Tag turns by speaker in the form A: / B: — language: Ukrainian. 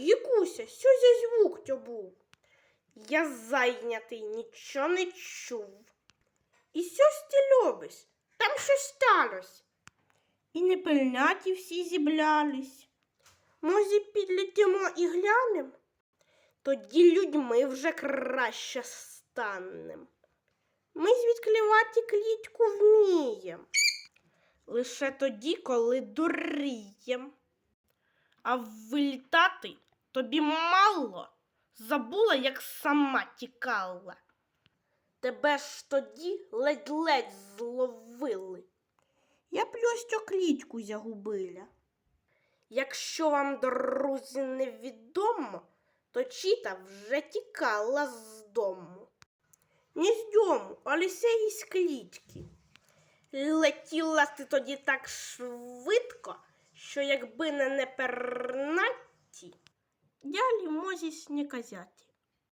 A: Гікуся, що за звук то був? Я зайнятий, нічого не чув. І що ж ти робиш? Там щось сталося. І непильняті всі зіблялись. Може, підлетимо і глянем? Тоді людьми вже краще станем. Ми звідклівати клітку вмієм. Лише тоді, коли дурієм. А вилітати тобі мало. Забула, як сама тікала. Тебе ж тоді ледь-ледь зловили. Я просто клітку загубила. Якщо вам, друзі, невідомо, то чіта вже тікала з дому. Не з дому, а лише із клітки. Летіла ти тоді так швидко, що якби не непернаті, далі можеш не казати.